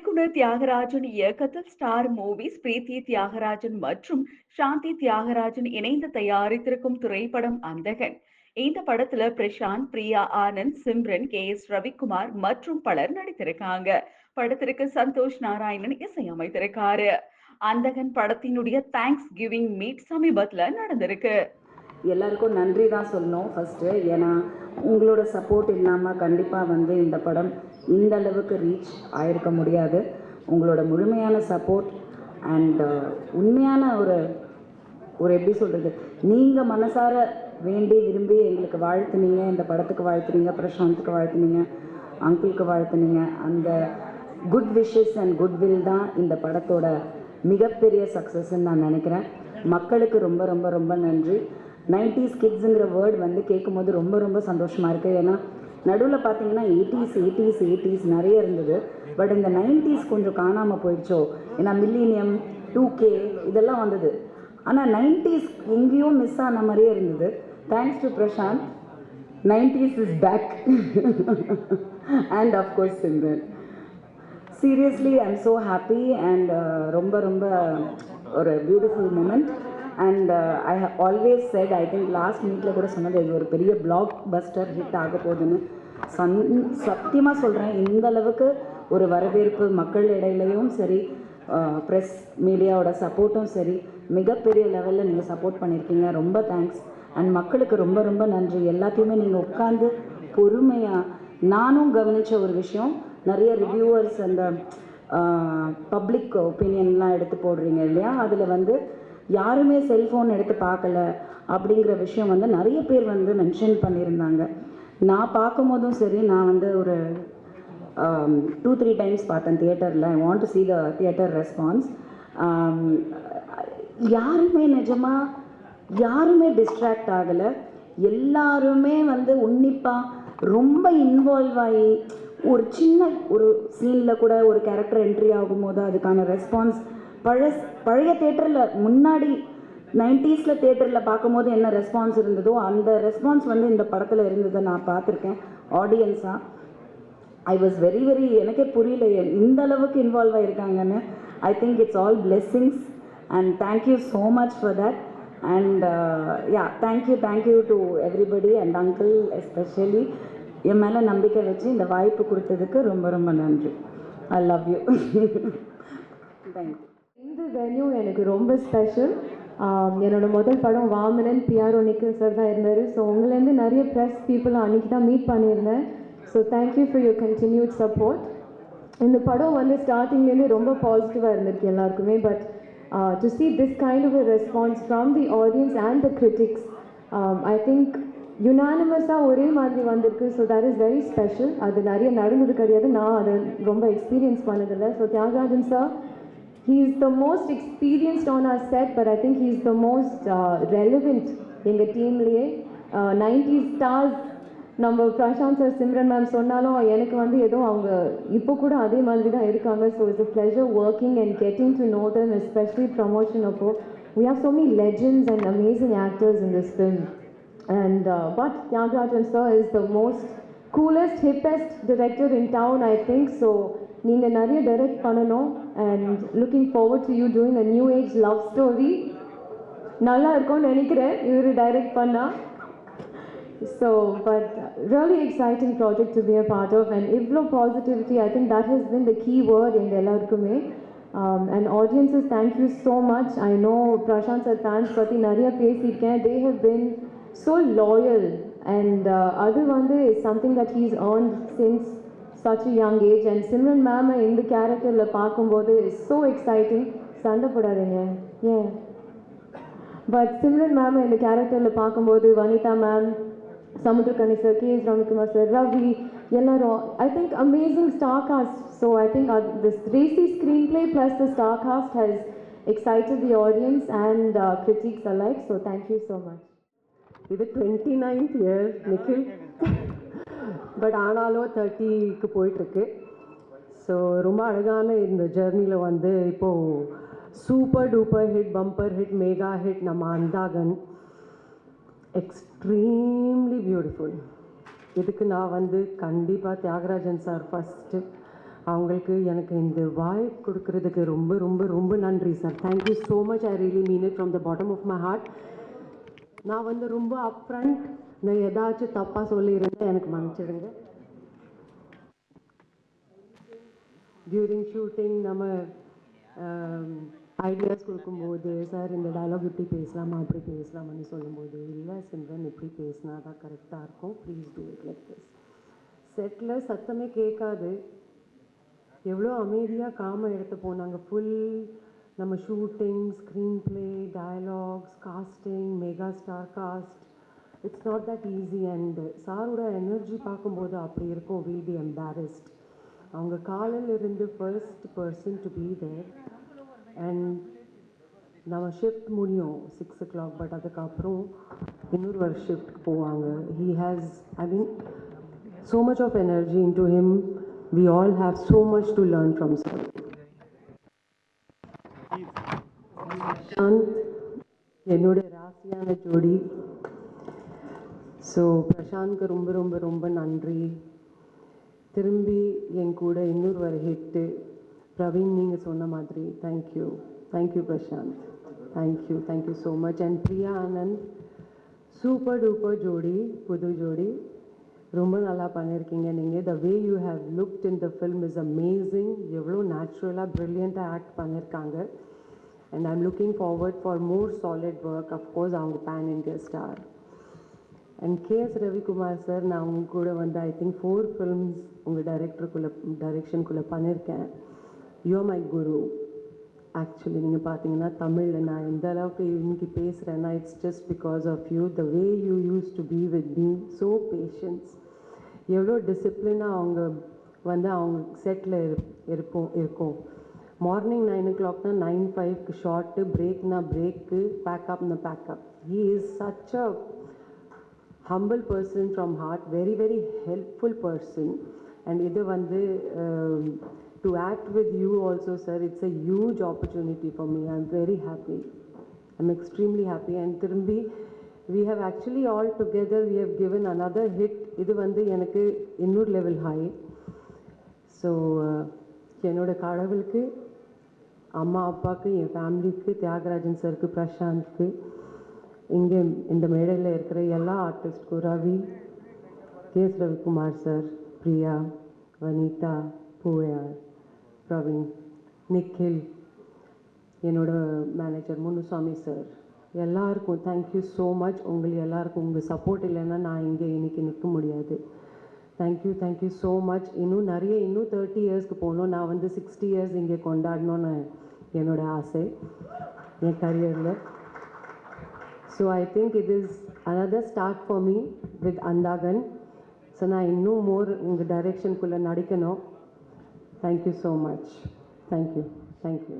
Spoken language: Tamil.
இயக்குனர் தியாகராஜன் இயக்கத்தில் ஸ்டார் மூவிஸ் பிரீத்தி தியாகராஜன் மற்றும் சாந்தி தியாகராஜன் இணைந்து தயாரித்திருக்கும் திரைப்படம் அந்தகன். இந்த படத்துல பிரசாந்த் பிரியா ஆனந்த் சிம்ரன் கே எஸ் ரவிக்குமார் மற்றும் பலர் நடித்திருக்காங்க. படத்திற்கு சந்தோஷ் நாராயணன் இசையமைத்திருக்காரு. அந்தகன் படத்தினுடைய தேங்க்ஸ் கிவிங் மீட் சமீபத்துல நடந்திருக்கு. எல்லாருக்கும் நன்றி தான் சொல்லணும் ஃபர்ஸ்ட் ஏன்னா உங்களோட சப்போர்ட் இல்லாமல் கண்டிப்பாக வந்து இந்த படம் இந்த அளவுக்கு ரீச் ஆயிருக்க முடியாது. உங்களோட முழுமையான சப்போர்ட் அண்ட் uh, உண்மையான ஒரு ஒரு எப்படி சொல்கிறது நீங்கள் மனசார வேண்டி விரும்பி எங்களுக்கு வாழ்த்துனீங்க இந்த படத்துக்கு வாழ்த்துனீங்க பிரசாந்த்க்கு வாழ்த்துனீங்க அங்கிளுக்கு வாழ்த்துனீங்க. அந்த குட் விஷஸ் அண்ட் குட்வில் தான் இந்த படத்தோட மிகப்பெரிய சக்ஸஸ்ன்னு நான் நினைக்கிறேன். மக்களுக்கு ரொம்ப ரொம்ப ரொம்ப நன்றி. நைன்டிஸ் கிட்ஸுங்கிற வேர்ட் வந்து கேட்கும்போது ரொம்ப ரொம்ப சந்தோஷமாக இருக்குது ஏன்னா நடுவில் பார்த்தீங்கன்னா எயிட்டிஸ் எயிட்டிஸ் எயிட்டிஸ் நிறைய இருந்தது. பட் இந்த நைன்டிஸ் கொஞ்சம் காணாமல் போயிடுச்சோ? ஏன்னா மில்லினியம் டூ கே இதெல்லாம் வந்தது. ஆனால் நைன்டிஸ் எங்கேயோ மிஸ் ஆன மாதிரியே இருந்தது. Thanks to Prashanth nineties is back and of course Simran seriously I am so happy and ரொம்ப ரொம்ப ஒரு beautiful moment and I always said I think last மினிட்ல கூட சொன்னது இது ஒரு பெரிய பிளாக் பஸ்டர் ஹிட் ஆக போகுதுன்னு. சன் சத்தியமாக சொல்கிறேன் இந்த அளவுக்கு ஒரு வரவேற்பு மக்கள் இடையிலையும் சரி ப்ரெஸ் மீடியாவோட சப்போர்ட்டும் சரி மிகப்பெரிய லெவலில் நீங்கள் சப்போர்ட் பண்ணியிருக்கீங்க ரொம்ப தேங்க்ஸ் அண்ட் மக்களுக்கு ரொம்ப ரொம்ப நன்றி. எல்லாத்தையுமே நீங்கள் உட்காந்து பொறுமையாக நானும் கவனித்த ஒரு விஷயம். நிறைய ரிவ்யூவர்ஸ் அந்த பப்ளிக் ஒப்பீனியன்லாம் எடுத்து போடுறீங்க இல்லையா? அதில் வந்து யாருமே செல்ஃபோன் எடுத்து பார்க்கல அப்படிங்கிற விஷயம் வந்து நிறைய பேர் வந்து மென்ஷன் பண்ணியிருந்தாங்க. நான் பார்க்கும்போதும் சரி நான் வந்து ஒரு டூ த்ரீ டைம்ஸ் பார்த்தேன் தியேட்டரில் I want to see the theatre response யாருமே நிஜமாக யாருமே டிஸ்ட்ராக்ட் ஆகலை. எல்லாருமே வந்து உன்னிப்பாக ரொம்ப இன்வால்வ் ஆகி ஒரு சின்ன ஒரு சீனில் கூட ஒரு கேரக்டர் என்ட்ரி ஆகும்போது அதுக்கான ரெஸ்பான்ஸ் பழ பழைய தேட்டரில் முன்னாடி நைன்டிஸில் தேட்டரில் பார்க்கும்போது என்ன ரெஸ்பான்ஸ் இருந்ததோ அந்த ரெஸ்பான்ஸ் வந்து இந்த படத்தில் இருந்ததை நான் பார்த்துருக்கேன் ஆடியன்ஸாக ஐ வாஸ் வெரி வெரி எனக்கே புரியல இந்த அளவுக்கு involve ஆகிருக்காங்கன்னு I think it's all blessings and thank you so much for that and yeah thank you thank you to everybody and uncle especially என் மேலே நம்பிக்கை வச்சு இந்த வாய்ப்பு கொடுத்ததுக்கு ரொம்ப ரொம்ப நன்றி. I love you thank you இந்த வென்யூ எனக்கு ரொம்ப ஸ்பெஷல் um, என்னோட முதல் படம் வாமனன் பிஆர்ஓ நிக்கில் சார் தான் இருந்தார். ஸோ உங்களேருந்து நிறைய ப்ரெஸ் பீப்புள் அன்றைக்கி தான் மீட் பண்ணியிருந்தேன். So thank you for your continued support இந்த படம் வந்து ஸ்டார்டிங்லேருந்து ரொம்ப பாசிட்டிவாக இருந்திருக்கு எல்லாருக்குமே. But to see this kind of response from the audience and the critics I think யுனானிமஸாக ஒரே மாதிரி வந்திருக்கு. So that is very special அது நிறைய நடந்தது கிடையாது. நான் அதை ரொம்ப எக்ஸ்பீரியன்ஸ் பண்ணதில்லை. So Thiagarajan sir he is the most experienced on our set but i think he is the most uh, relevant எங்கள் டீம்லேயே நைன்டி ஸ்டார்ஸ் நம்ம பிரசாந்த் சார் சிம்ரன் மேம் சொன்னாலும் எனக்கு வந்து ஏதோ அவங்க இப்போ கூட அதே மாதிரி தான் இருக்காங்க so it's a pleasure working and getting to know them especially promotion அப்போ we have so many legends and amazing actors in this film and uh, but Tyagarajan sir is the most coolest hippest director in town I think so நீங்கள் நிறைய டைரக்ட் பண்ணணும் and looking forward to you doing a new age love story நல்லா இருக்கும்னு நினைக்கிறேன். இவர் டைரக்ட் பண்ணா. So but really exciting project to be a part of and இவ்வளோ positivity I think that has been the key word எங்கள் எல்லாருக்குமே. And audiences thank you so much I know Prashanth sir fans பற்றி நிறைய பேசியிருக்கேன். They have been so loyal and அது வந்து something that he's earned since such a young age. And Simran ma'am இந்த கேரக்டரில் பார்க்கும்போது இட்ஸ் ஸோ எக்ஸைட்டிங் சண்டை போடாதீங்க. ஏன் பட் சிம்ரன் மேம் இந்த கேரக்டரில் பார்க்கும்போது Vanitha ma'am Samuthirakani sir K S Ravikumar sir Ravi எல்லாரும் I think amazing star cast so I think this racy screenplay plus the star cast has excited the audience and critics alike so thank you so much இது twenty ninth year Nikhil but ஆனாலும் தேர்ட்டிக்கு போயிட்டுருக்கு. ஸோ ரொம்ப அழகான இந்த ஜேர்னியில் வந்து இப்போது super duper hit bumper hit mega hit நம்ம அந்தாகன். எக்ஸ்ட்ரீம்லி பியூட்டிஃபுல் இதுக்கு நான் வந்து கண்டிப்பாக தியாகராஜன் சார் ஃபஸ்ட்டு அவங்களுக்கு எனக்கு இந்த வாய்ப்பு கொடுக்கறதுக்கு ரொம்ப ரொம்ப ரொம்ப நன்றி sir. Thank you so much I really mean it from the bottom of my heart நான் வந்து ரொம்ப அப்ரண்ட் நான் ஏதாச்சும் தப்பாக சொல்லியிருந்தேன் எனக்கு மன்னிச்சிடுங்க. டியூரிங் ஷூட்டிங் நம்ம ஐடியாஸ் கொடுக்கும்போது சார் இந்த டயலாக் இப்படி பேசலாமா? அப்படி பேசலாமான்னு சொல்லும்போது இல்லை சிம்ரன் இப்படி பேசினா தான் கரெக்டாக இருக்கும். Please do it like this settle சத்தமே கேட்காது. எவ்வளோ அமைதியாக காம எடுத்து போனாங்க. ஃபுல் நம்ம shooting screenplay dialogues casting mega star cast It's not that easy and சாரோட எனர்ஜி பார்க்கும்போது அப்படி இருக்கும் வில் பி எம்பாரஸ்ட் அவங்க காலையில் இருந்து first person to be there and நம்ம ஷிஃப்ட் முடியும் சிக்ஸ் ஓ கிளாக் பட் அதுக்கப்புறம் இன்னொரு ஒரு ஷிஃப்ட்க்கு போவாங்க he has I mean so much of energy into him. We all have so much to learn from sir. Prashanth என்னோட ராசியான ஜோடி ஸோ பிரசாந்த்க்கு ரொம்ப ரொம்ப ரொம்ப நன்றி திரும்பி என் கூட இன்னொரு ஒரு ஹிட்டு பிரவீன் நீங்கள் சொன்ன மாதிரி thank you thank you Prashanth thank you thank you so much and Priya Anand super duper ஜோடி புது ஜோடி ரொம்ப நல்லா பண்ணியிருக்கீங்க நீங்கள் the way you have looked in the film is amazing எவ்வளோ நேச்சுரலாக ப்ரில்லியண்ட்டாக ஆக்ட் பண்ணியிருக்காங்க and I'm looking forward for more solid work of course அவங்க pan India star and K S Ravikumar sir நான் உங்க கூட வந்து ஐ திங்க் ஃபோர் ஃபிலிம்ஸ் உங்கள் டைரக்டருக்குள்ளே டைரெக்ஷனுக்குள்ளே பண்ணியிருக்கேன் யோ மை குரு ஆக்சுவலி நீங்கள் பார்த்தீங்கன்னா தமிழில் நான் எந்த அளவுக்கு இன்னைக்கு பேசுகிறேன்னா it's just because of you the way you used to be with me so patience எவ்வளோ டிசிப்ளினாக அவங்க வந்து அவங்க செட்டில் இருப்போம் இருக்கும். மார்னிங் நைன் ஓ கிளாக்னா நைன் ஃபைவ்க்கு ஷார்ட்டு பிரேக்னா break பேக்கப்னா pack up he is such a humble person from heart very very helpful person and இது வந்து um, to act with you also sir it's a huge opportunity for me i'm very happy i'm extremely happy and திரும்பி we have actually all together we have given another hit இது வந்து எனக்கு இன்னொரு level high ஸோ என்னோட கடவுளுக்கு அம்மா அப்பாவுக்கு என் ஃபேமிலிக்கு தியாகராஜன் சருக்கு பிரசாந்த்க்கு இங்கே இந்த மேடையில் இருக்கிற எல்லா ஆர்டிஸ்ட்க்கும் Ravi K. S. Ravikumar sir Priya Vanitha Poovaiyar Praveen Nikhil என்னோட மேனேஜர் முனுசாமி சார். எல்லாருக்கும் தேங்க்யூ ஸோ மச் உங்களுக்கு எல்லாருக்கும் உங்கள் சப்போர்ட் இல்லைன்னா நான் இங்கே இன்னைக்கு நிற்க முடியாது. தேங்க்யூ தேங்க்யூ ஸோ மச் இன்னும் நிறைய இன்னும் தேர்ட்டி இயர்ஸ்க்கு போகணும். நான் வந்து சிக்ஸ்டி இயர்ஸ் இங்கே கொண்டாடணும்னு என்னோடய ஆசை. என் கரியரில் so I think it is another start for me with Andhagan so நான் இன்னும் மோர் உங்கள் டைரெக்ஷனுக்குள்ளே நடிக்கணும் thank you so much thank you thank you